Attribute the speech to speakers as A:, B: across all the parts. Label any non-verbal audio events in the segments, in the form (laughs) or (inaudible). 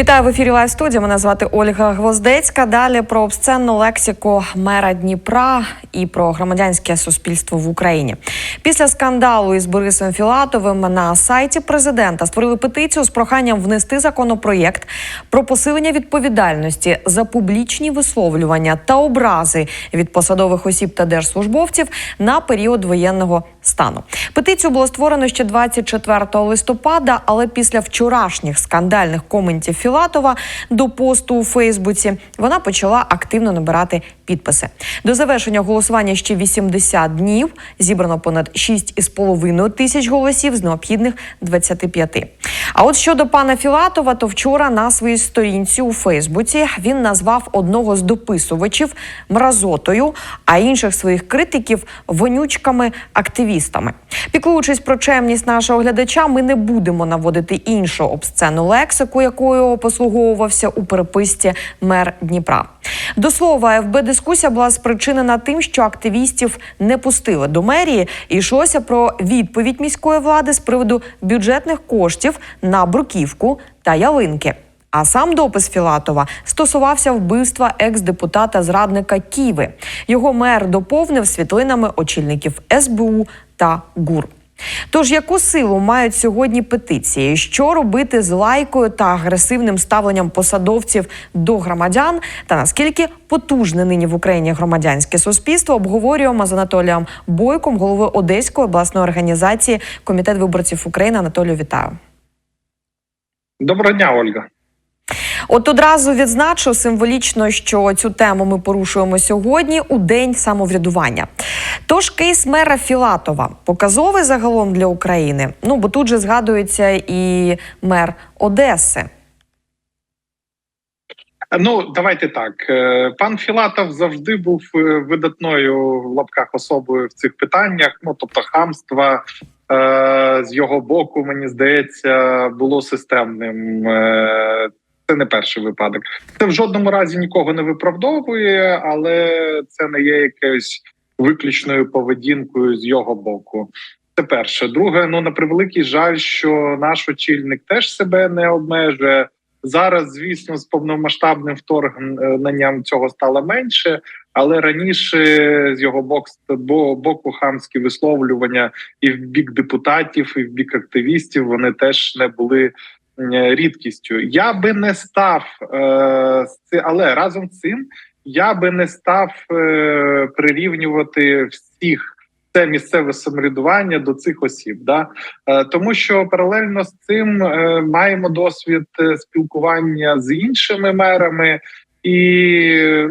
A: Вітаю в ефірі Лайв студія. Мене звати Ольга Гвоздецька. Далі про обсценну лексику мера Дніпра і про громадянське суспільство в Україні. Після скандалу із Борисом Філатовим на сайті президента створили петицію з проханням внести законопроєкт про посилення відповідальності за публічні висловлювання та образи від посадових осіб та держслужбовців на період воєнного стану. Петицію було створено ще 24 листопада, але після вчорашніх скандальних коментів Філатова до посту у Фейсбуці вона почала активно набирати підписи. До завершення голосування ще 80 днів. Зібрано понад 6,5 тисяч голосів з необхідних 25. А от щодо пана Філатова, то вчора на своїй сторінці у Фейсбуці він назвав одного з дописувачів мразотою, а інших своїх критиків вонючками активістами. Піклуючись про чемність нашого глядача, ми не будемо наводити іншу обсценну лексику, якою послуговувався у переписці мер Дніпра. До слова, ФБ дискусія була спричинена тим, що активістів не пустили до мерії, і йшлося про відповідь міської влади з приводу бюджетних коштів на бруківку та ялинки. А сам допис Філатова стосувався вбивства екс-депутата зрадника Ківи. Його мер доповнив світлинами очільників СБУ та ГУР. Тож яку силу мають сьогодні петиції? Що робити з лайкою та агресивним ставленням посадовців до громадян? Та наскільки потужне нині в Україні громадянське суспільство? Обговорюємо з Анатолієм Бойком, головою Одеської обласної організації Комітет виборців України. Анатолію, вітаю.
B: Доброго дня, Ольга.
A: От одразу відзначу символічно, що цю тему ми порушуємо сьогодні у день самоврядування. Тож кейс мера Філатова показовий загалом для України. Ну бо тут же згадується і мер Одеси.
B: Ну, давайте так. Е, Пан Філатов завжди був е, видатною в лапках особою в цих питаннях. Ну тобто, хамства е, з його боку, мені здається, було системним. Це не перший випадок. Це в жодному разі нікого не виправдовує, але це не є якоюсь виключною поведінкою з його боку. Це перше. Друге, ну на превеликий жаль, що наш очільник теж себе не обмежує. Зараз, звісно, з повномасштабним вторгненням цього стало менше, але раніше з його боку, боку хамські висловлювання і в бік депутатів, і в бік активістів вони теж не були рідкістю. Я би не став е, але разом з цим я би не став е, прирівнювати всіх. Це місцеве самоврядування до цих осіб, да е, тому що паралельно з цим е, маємо досвід е, спілкування з іншими мерами, і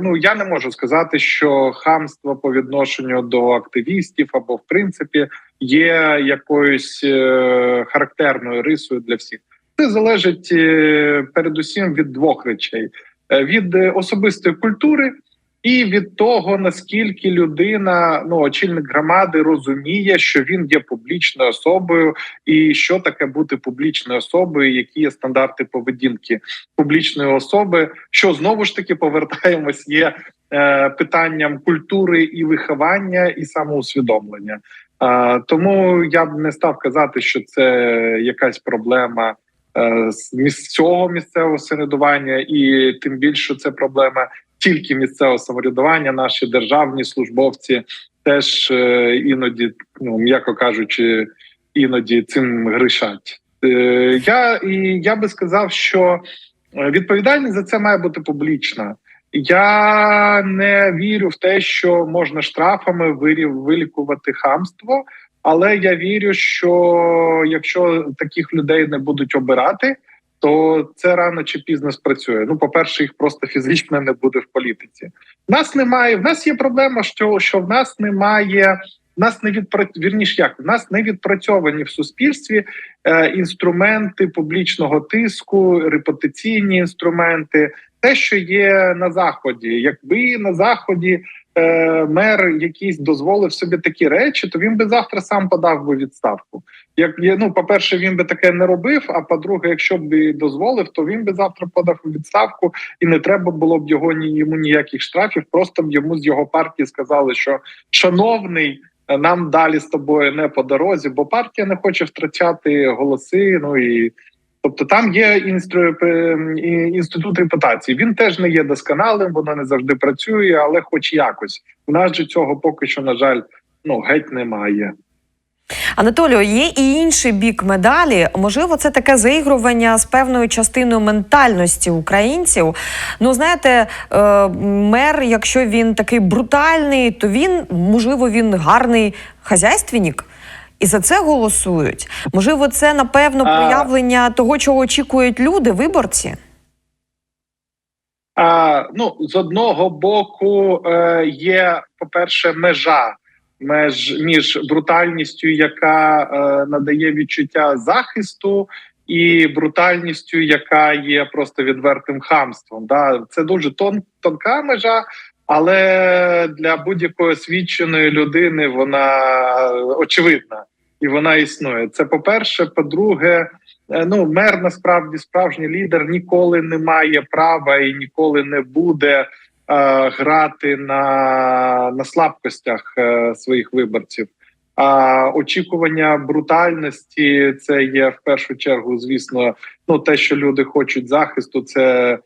B: ну я не можу сказати, що хамство по відношенню до активістів або в принципі є якоюсь е, характерною рисою для всіх. Це залежить е, передусім від двох речей: е, від особистої культури. І від того наскільки людина, ну очільник громади, розуміє, що він є публічною особою, і що таке бути публічною особою, які є стандарти поведінки публічної особи, що знову ж таки повертаємось, є е, питанням культури і виховання, і самоусвідомлення. Е, тому я б не став казати, що це якась проблема. Е, з цього місцевого середування, і тим більше це проблема тільки місцевого самоврядування, наші державні службовці теж е, іноді, ну м'яко кажучи, іноді цим грішать. Е, я і я би сказав, що відповідальність за це має бути публічна. Я не вірю в те, що можна штрафами вилікувати хамство, але я вірю, що якщо таких людей не будуть обирати то це рано чи пізно спрацює. Ну, по перше, їх просто фізично не буде в політиці. В нас немає. В нас є проблема, що що в нас немає. В нас не відпра... вірніш, як в нас не відпрацьовані в суспільстві е, інструменти публічного тиску, репутаційні інструменти, те, що є на заході, якби на заході е, мер якийсь дозволив собі такі речі, то він би завтра сам подав би відставку. Як ну, по перше, він би таке не робив. А по-друге, якщо б дозволив, то він би завтра подав відставку, і не треба було б його ні йому ніяких штрафів. Просто б йому з його партії сказали, що шановний. Нам далі з тобою не по дорозі, бо партія не хоче втрачати голоси. Ну і Тобто там є інстру... е, інститут репутації. Він теж не є досконалим, воно не завжди працює, але хоч якось. У нас же цього поки що, на жаль, ну геть немає.
A: Анатолію, є і інший бік медалі. Можливо, це таке заігрування з певною частиною ментальності українців. Ну, знаєте, е, мер, якщо він такий брутальний, то він, можливо, він гарний хазяйственник. І за це голосують. Можливо, це напевно
B: А-
A: проявлення того, чого очікують люди, виборці.
B: А, ну, з одного боку, е, є, по-перше, межа меж між брутальністю, яка е, надає відчуття захисту, і брутальністю, яка є просто відвертим хамством. Да? Це дуже тон, тонка межа, але для будь-якої освіченої людини вона очевидна і вона існує. Це по-перше. По-друге, Е, ну мер насправді справжній лідер ніколи не має права і ніколи не буде е, грати на, на слабкостях е, своїх виборців. А очікування брутальності це є в першу чергу, звісно, ну те, що люди хочуть захисту, це,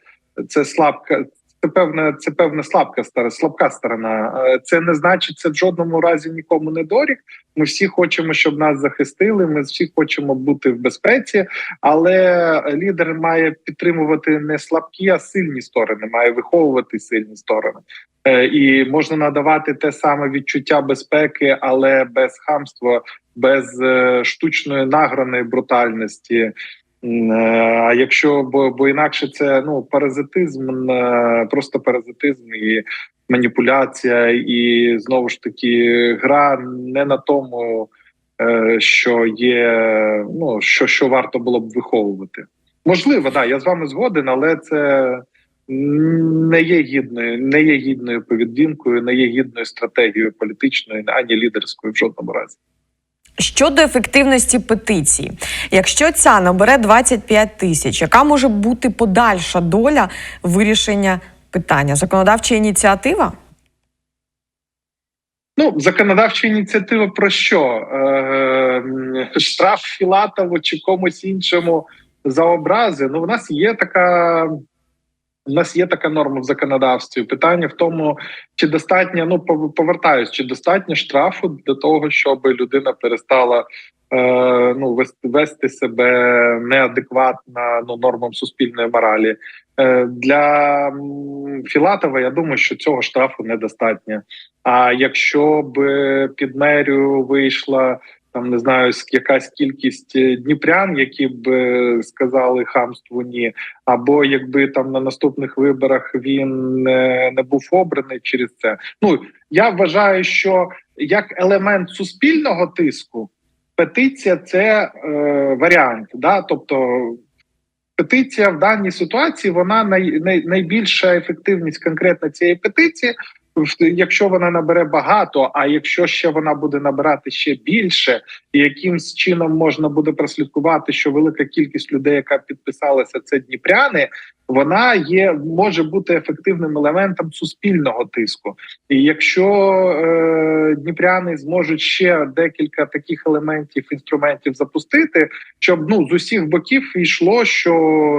B: це слабка. Це певна, це певна слабка стара, слабка сторона. Е, Це не значить, це в жодному разі нікому не дорік. Ми всі хочемо, щоб нас захистили. Ми всі хочемо бути в безпеці, але лідер має підтримувати не слабкі, а сильні сторони, має виховувати сильні сторони. Е, І можна надавати те саме відчуття безпеки, але без хамства, без е, штучної награної брутальності. Е, А якщо бо, бо інакше це ну паразитизм, е, просто паразитизм і маніпуляція, і знову ж таки гра не на тому, е, що є, ну що, що варто було б виховувати. Можливо, да, я з вами згоден, але це не є гідною, не є гідною поведінкою, не є гідною стратегією політичною, ані лідерською в жодному разі.
A: Щодо ефективності петиції, якщо ця набере 25 тисяч, яка може бути подальша доля вирішення питання? Законодавча ініціатива?
B: Ну, законодавча ініціатива про що? Е, м, штраф Філатову чи комусь іншому за образи. Ну, в нас є така. У нас є така норма в законодавстві. Питання в тому, чи достатньо, ну пов- повертаюсь, чи достатньо штрафу для того, щоб людина перестала е, ну, вести, себе неадекватно ну, нормам суспільної моралі. Е, для Філатова я думаю, що цього штрафу недостатньо. А якщо б під мерію вийшла там, не знаю, якась кількість е, дніпрян, які б е, сказали хамству ні, або якби там на наступних виборах він не, був обраний через це. Ну я вважаю, що як елемент суспільного тиску, петиція це е, варіант. Да? Тобто петиція в даній ситуації вона най, най, найбільша ефективність конкретно цієї петиції. Якщо вона набере багато, а якщо ще вона буде набирати ще більше, і якимсь чином можна буде прослідкувати, що велика кількість людей, яка підписалася, це дніпряни, вона є може бути ефективним елементом суспільного тиску. І якщо е, дніпряни зможуть ще декілька таких елементів інструментів запустити, щоб ну з усіх боків йшло, що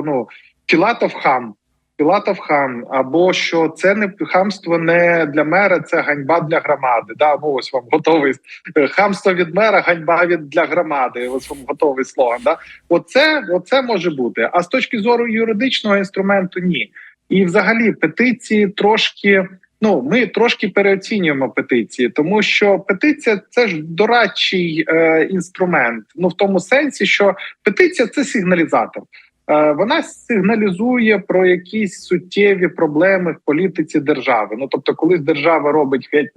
B: ну Філатов хам. Філатов хам, або що це не хамство не для мера, це ганьба для громади. Да, ну ось вам готовий хамство від мера, ганьба від для громади. Ось вам готовий слоган. Да? Оце, оце може бути. А з точки зору юридичного інструменту, ні. І взагалі петиції трошки. Ну, ми трошки переоцінюємо петиції, тому що петиція це ж дорадчий е, інструмент. Ну в тому сенсі, що петиція це сигналізатор. Е, вона сигналізує про якісь суттєві проблеми в політиці держави. Ну тобто, коли держава робить геть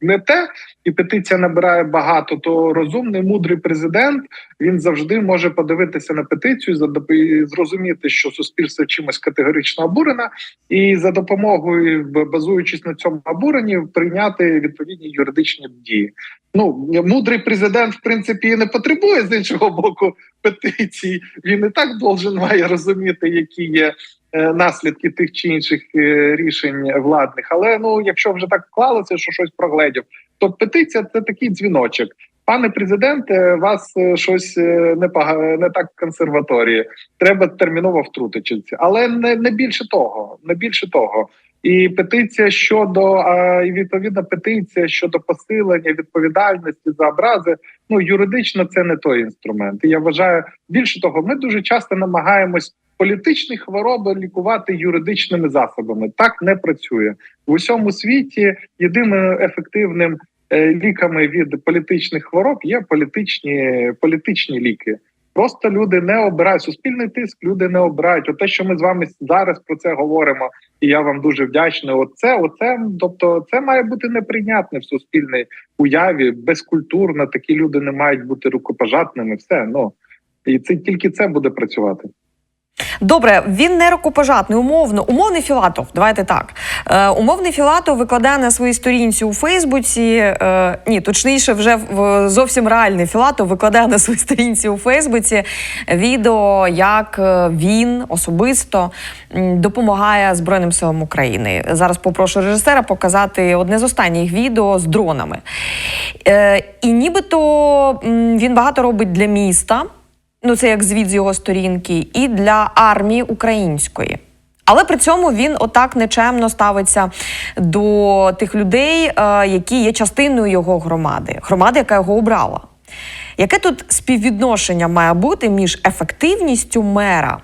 B: не те, і петиція набирає багато, то розумний мудрий президент він завжди може подивитися на петицію, і зрозуміти, що суспільство чимось категорично обурено, і за допомогою, базуючись на цьому обуренні, прийняти відповідні юридичні дії. Ну мудрий президент, в принципі, і не потребує з іншого боку петицій. Він і так должен має розуміти, які є е, наслідки тих чи інших е, рішень владних. Але ну, якщо вже так вклалося, що щось прогледів, то петиція це такий дзвіночок. пане президенте, вас е, щось не пога- не так в консерваторії. Треба терміново втрутитися. Але не, не більше того, не більше того. І петиція щодо і відповідна петиція щодо посилення відповідальності за образи. Ну юридично це не той інструмент. І я вважаю, більше того, ми дуже часто намагаємось політичні хвороби лікувати юридичними засобами. Так не працює в усьому світі. Єдиним ефективним е, ліками від політичних хвороб є політичні політичні ліки. Просто люди не обирають суспільний тиск. Люди не обирають. От те, що ми з вами зараз про це говоримо, і я вам дуже вдячний. Оце, оце, тобто, це має бути неприйнятне в суспільній уяві, безкультурно. Такі люди не мають бути рукопожатними. Все ну і це тільки це буде працювати.
A: Добре, він не рукопожатний, умовно, умовний Філатов. Давайте так. Е, умовний Філатов викладає на своїй сторінці у Фейсбуці. Е, ні, точніше, вже в зовсім реальний Філатов викладає на своїй сторінці у Фейсбуці відео, як е, він особисто допомагає Збройним силам України. Зараз попрошу режисера показати одне з останніх відео з дронами. Е, і нібито він багато робить для міста. Ну, це як звіт з його сторінки, і для армії української. Але при цьому він отак нечемно ставиться до тих людей, е, які є частиною його громади, громади, яка його обрала. Яке тут співвідношення має бути між ефективністю мера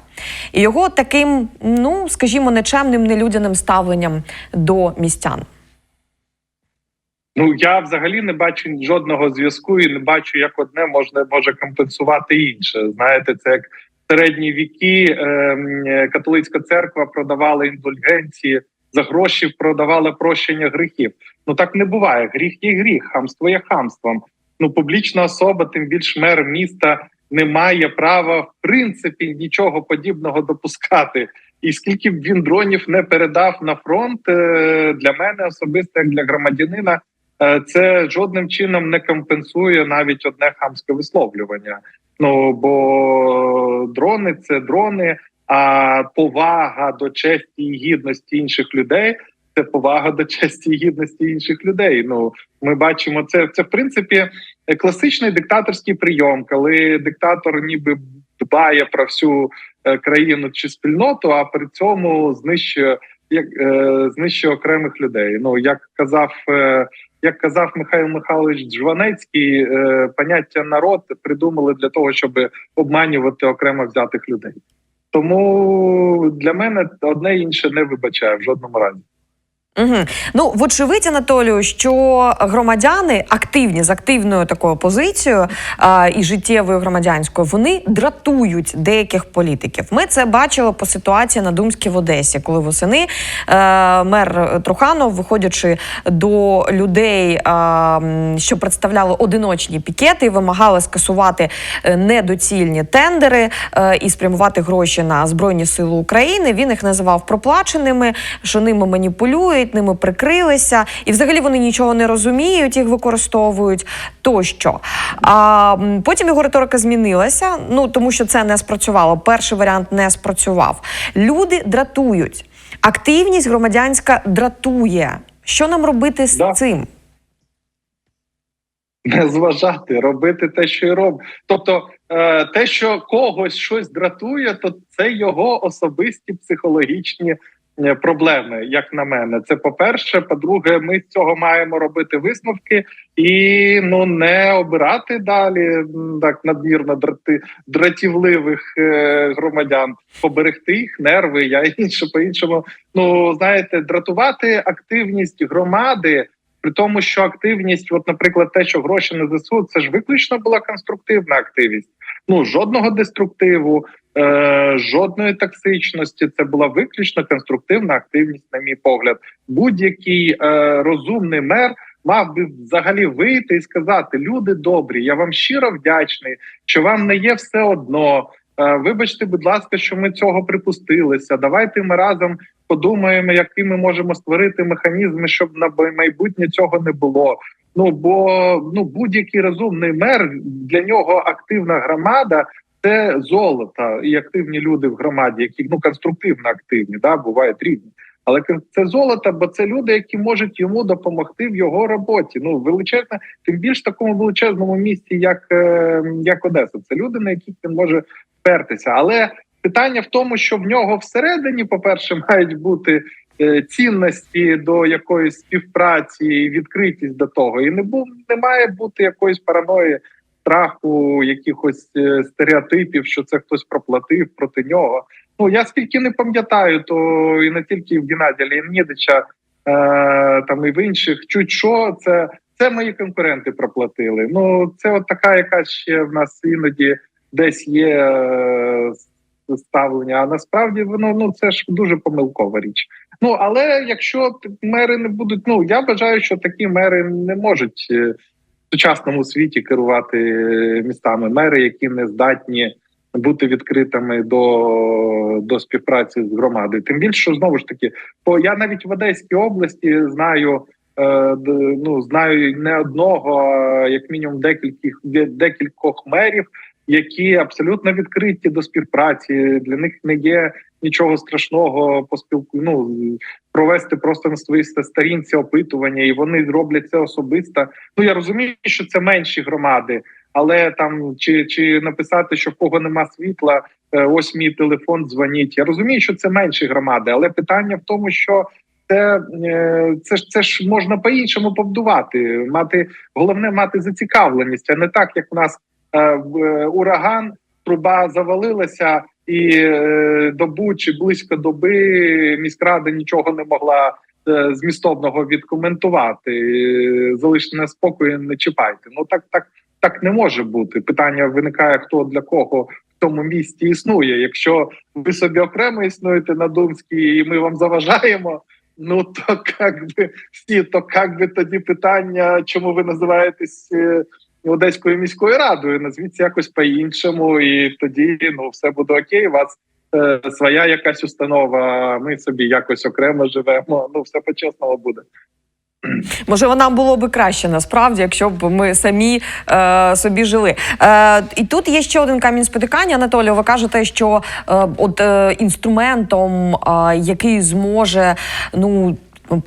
A: і його таким, ну скажімо, нечемним, нелюдяним ставленням до містян?
B: Ну я взагалі не бачу жодного зв'язку і не бачу, як одне можна може компенсувати інше. Знаєте, це як в середні віки ем, католицька церква продавала індульгенції за гроші, продавала прощення гріхів. Ну так не буває. Гріх є гріх, хамство є хамством. Ну публічна особа, тим більш мер міста, не має права в принципі нічого подібного допускати. І скільки б він дронів не передав на фронт е, для мене особисто, як для громадянина, е, це жодним чином не компенсує навіть одне хамське висловлювання. Ну бо дрони це дрони, а повага до честі і гідності інших людей це повага до честі і гідності інших людей. Ну ми бачимо це. Це в принципі класичний диктаторський прийом, коли диктатор ніби дбає про всю е, країну чи спільноту, а при цьому знищує як е, знищує окремих людей. Ну як казав. Е, як казав Михайло Михайлович Джванецький, е, поняття народ придумали для того, щоб обманювати окремо взятих людей. Тому для мене одне інше не вибачає в жодному разі.
A: Угу. Ну, вочевидь, Анатолію, що громадяни активні з активною такою позицією а, і життєвою громадянською, вони дратують деяких політиків. Ми це бачили по ситуації на Думській в Одесі, коли восени е, мер Труханов, виходячи до людей, м, що представляли одиночні пікети, вимагали скасувати е, недоцільні тендери е, і спрямувати гроші на Збройні Сили України. Він їх називав проплаченими, що ними маніпулюють, ними прикрилися, і взагалі вони нічого не розуміють, їх використовують тощо. А потім його риторика змінилася. Ну тому що це не спрацювало. Перший варіант не спрацював. Люди дратують. Активність громадянська дратує. Що нам робити з
B: Да.
A: цим?
B: не зважати, робити те, що й робить. Тобто, е, те, що когось щось дратує, то це його особисті психологічні проблеми, як на мене. Це по-перше. По-друге, ми з цього маємо робити висновки і ну не обирати далі так надмірно драти дратівливих е, громадян, поберегти їх нерви. Я (laughs) інше по іншому. Ну знаєте, дратувати активність громади. При тому, що активність, от, наприклад, те, що гроші на ЗСУ, це ж виключно була конструктивна активність. Ну жодного деструктиву, е, жодної токсичності. Це була виключно конструктивна активність, на мій погляд. Будь-який е, розумний мер мав би взагалі вийти і сказати: люди добрі, я вам щиро вдячний, що вам не є все одно. Е, вибачте, будь ласка, що ми цього припустилися. Давайте ми разом подумаємо, які ми можемо створити механізми, щоб на майбутнє цього не було. Ну бо ну будь-який розумний мер для нього активна громада це золото і активні люди в громаді, які ну конструктивно активні, да бувають різні. Але це золото, бо це люди, які можуть йому допомогти в його роботі. Ну величезне, тим більш в такому величезному місті, як, е, як Одеса. Це люди, на яких він може впертися. Але питання в тому, що в нього всередині, по-перше, (laughs) мають бути е, цінності до якоїсь співпраці, відкритість до того, і не був не має бути якоїсь параної. Страху, якихось е, стереотипів, що це хтось проплатив проти нього. Ну я скільки не пам'ятаю, то і не тільки в Геннадія Леонідича, е, там і в інших, чуть що це це мої конкуренти проплатили. Ну це от така, якась ще в нас іноді десь є е, ставлення. А насправді воно ну це ж дуже помилкова річ. Ну але якщо мери не будуть, ну я вважаю, що такі мери не можуть е, сучасному світі керувати містами. Мери, які не здатні бути відкритими до до співпраці з громадою. Тим більше, що знову ж таки, бо я навіть в Одеській області знаю. е, Ну знаю не одного, як мінімум декількох декількох мерів, які абсолютно відкриті до співпраці. Для них не є нічого страшного поспілку. Ну провести просто на своїй сторінці опитування, і вони роблять це особисто. Ну я розумію, що це менші громади, але там чи, чи написати, що в кого нема світла, е, ось мій телефон, дзвоніть. Я розумію, що це менші громади, але питання в тому, що це, е, це ж це ж можна по-іншому побудувати. Мати головне мати зацікавленість, а не так, як в нас ураган, труба завалилася, і е, добу чи близько доби міськрада нічого не могла е, змістовного відкоментувати. Е, Залиште на спокою, не чіпайте. Ну так, так, так не може бути. Питання виникає: хто для кого тому місті існує. Якщо ви собі окремо існуєте на Думській, і ми вам заважаємо. Ну то (laughs) як би всі, то як би тоді питання, чому ви називаєтесь е, Одеською міською радою? Назвіться якось по-іншому, і тоді ну все буде окей. У вас е, своя якась установа. Ми собі якось окремо живемо. Ну все по-чесному буде.
A: Можливо, нам було би краще насправді, якщо б ми самі е, собі жили. Е, і тут є ще один камінь спотикання. Анатолію, ви кажете, що е, от е, інструментом, е, який зможе ну.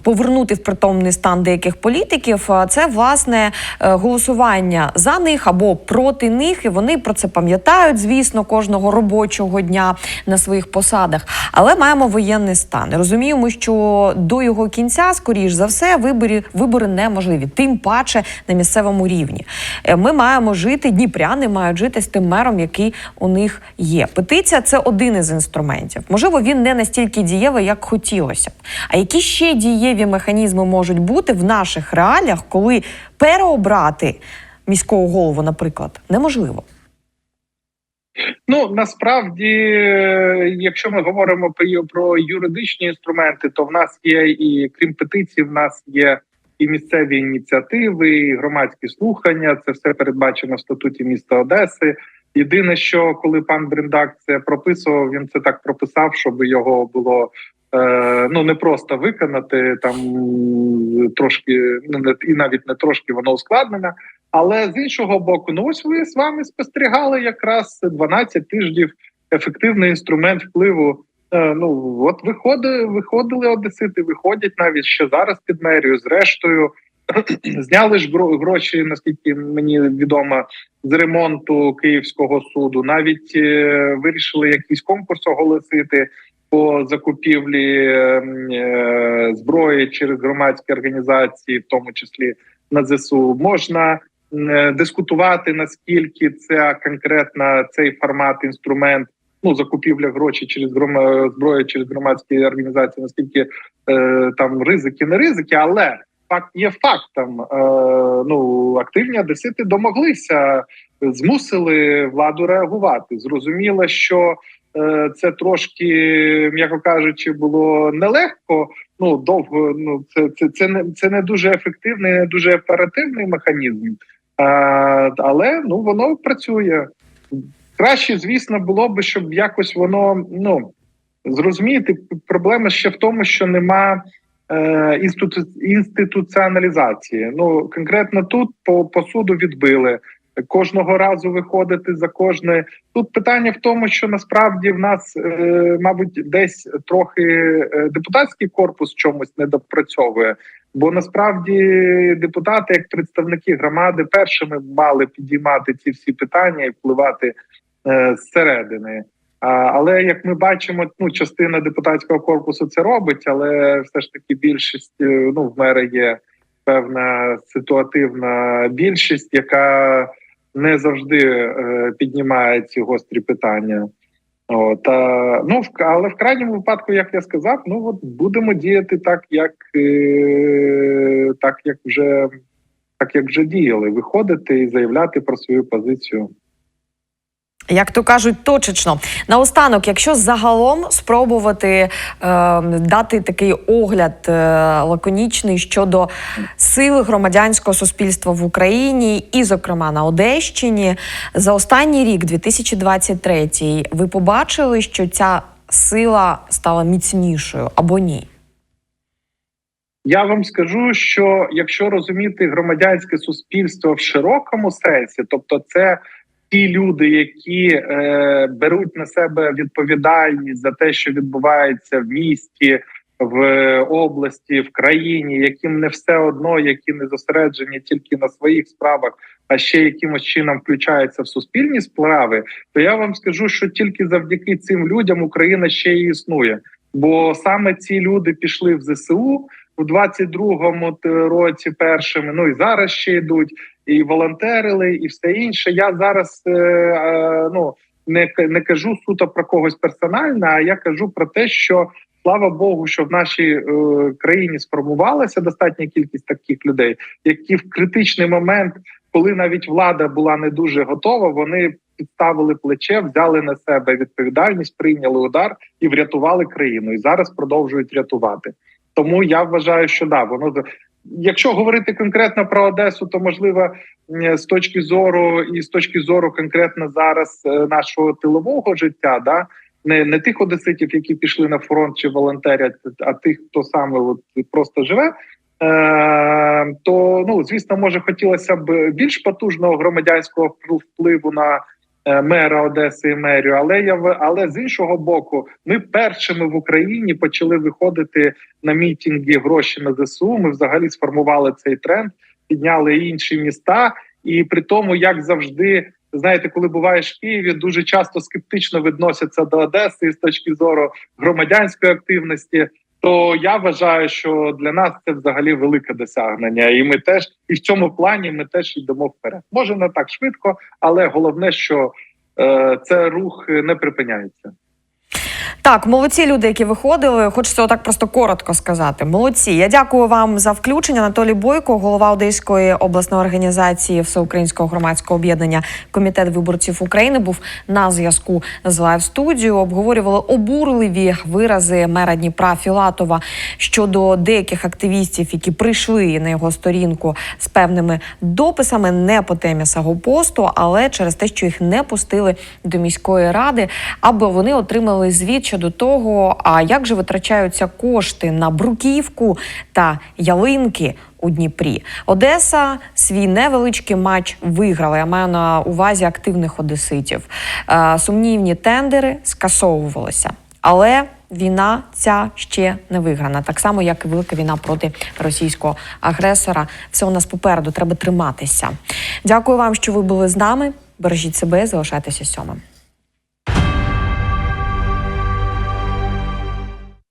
A: Повернути в притомний стан деяких політиків, це власне е, голосування за них або проти них, і вони про це пам'ятають, звісно, кожного робочого дня на своїх посадах. Але маємо воєнний стан. Розуміємо, що до його кінця, скоріш за все, вибори, вибори неможливі, тим паче на місцевому рівні. Е, Ми маємо жити, дніпряни мають жити з тим мером, який у них є. Петиція це один із інструментів. Можливо, він не настільки дієвий, як хотілося б. А які ще дієві механізми можуть бути в наших реаліях, коли переобрати міського голову, наприклад, неможливо?
B: Ну насправді, якщо ми говоримо про, юридичні інструменти, то в нас є і крім петицій, в нас є і місцеві ініціативи, і громадські слухання. Це все передбачено в статуті міста Одеси. Єдине, що коли пан Бриндак це прописував, він це так прописав, щоб його було ну не просто виконати там трошки, ну і навіть не трошки воно ускладнене. Але з іншого боку, ну ось ви з вами спостерігали якраз 12 тижнів ефективний інструмент впливу. Е, ну от виходили, виходили одесити, виходять навіть ще зараз під мерію. Зрештою, (clears throat) зняли ж гроші, наскільки мені відомо, з ремонту Київського суду. Навіть е, вирішили якийсь конкурс оголосити по закупівлі е, е, зброї через громадські організації, в тому числі на ЗСУ. Можна е, дискутувати наскільки це конкретно цей формат інструмент. Ну, закупівля грошей через грома зброї через громадські організації, наскільки е, там ризики, не ризики, але факт є фактом. Е, ну активні одесити домоглися, змусили владу реагувати. Зрозуміло, що це трошки, м'яко кажучи, було нелегко. Ну довго ну це це, це не це не дуже ефективний, не дуже оперативний механізм. Е, але ну воно працює. Краще, звісно, було би, щоб якось воно ну зрозуміти. Проблема ще в тому, що нема е, інститу, інституціоналізації. Ну конкретно тут по, по суду відбили. Кожного разу виходити за кожне. Тут питання в тому, що насправді в нас, е, мабуть, десь трохи е, депутатський корпус чомусь не допрацьовує. Бо насправді депутати, як представники громади, першими мали підіймати ці всі питання і впливати е, зсередини. Але як ми бачимо, ну частина депутатського корпусу це робить, але все ж таки більшість ну в мера є певна ситуативна більшість, яка не завжди е, піднімає ці гострі питання. От, а, ну, але в крайньому випадку, як я сказав, ну от будемо діяти так, як е, так, як вже так, як вже діяли, виходити і заявляти про свою позицію.
A: Як то кажуть, точечно наостанок, якщо загалом спробувати е, дати такий огляд е, лаконічний щодо сили громадянського суспільства в Україні, і, зокрема, на Одещині, за останній рік, 2023, ви побачили, що ця сила стала міцнішою або ні?
B: Я вам скажу, що якщо розуміти громадянське суспільство в широкому сенсі, тобто це ті люди, які е, беруть на себе відповідальність за те, що відбувається в місті, в області, в країні, яким не все одно, які не зосереджені тільки на своїх справах, а ще якимось чином включаються в суспільні справи, то я вам скажу, що тільки завдяки цим людям Україна ще і існує. Бо саме ці люди пішли в ЗСУ у 22-му році першими. Ну і зараз ще йдуть, і волонтерили, і все інше. Я зараз е, е, ну не не кажу суто про когось персонально, а я кажу про те, що слава Богу, що в нашій е, країні сформувалася достатня кількість таких людей, які в критичний момент, коли навіть влада була не дуже готова, вони підставили плече, взяли на себе відповідальність, прийняли удар і врятували країну. І зараз продовжують рятувати. Тому я вважаю, що да, воно Якщо говорити конкретно про Одесу, то можливо з точки зору і з точки зору конкретно зараз е, нашого тилового життя, да не не тих одеситів, які пішли на фронт чи волонтерять, а тих, хто саме от просто живе. Е, то ну звісно, може хотілося б більш потужного громадянського впливу на мера Одеси і мерію. Але я але з іншого боку, ми першими в Україні почали виходити на мітинги гроші на ЗСУ. Ми взагалі сформували цей тренд, підняли інші міста, і при тому, як завжди. Знаєте, коли буваєш в Києві, дуже часто скептично відносяться до Одеси з точки зору громадянської активності то я вважаю, що для нас це взагалі велике досягнення, і ми теж і в цьому плані ми теж йдемо вперед. Може не так швидко, але головне, що е, це рух не припиняється.
A: Так, молодці люди, які виходили. Хочеться отак просто коротко сказати. Молодці. Я дякую вам за включення. Анатолій Бойко, голова Одеської обласної організації Всеукраїнського громадського об'єднання Комітет виборців України, був на зв'язку з лайв студією. Обговорювали обурливі вирази мера Дніпра Філатова щодо деяких активістів, які прийшли на його сторінку з певними дописами, не по темі Сагопосту, але через те, що їх не пустили до міської ради, аби вони отримали звіт щодо того, а як же витрачаються кошти на бруківку та ялинки. У Дніпрі Одеса свій невеличкий матч виграла. Я маю на увазі активних одеситів. Е, сумнівні тендери скасовувалися, але війна ця ще не виграна. Так само, як і велика війна проти російського агресора. Все у нас попереду треба триматися. Дякую вам, що ви були з нами. Бережіть себе, залишайтеся сьомим.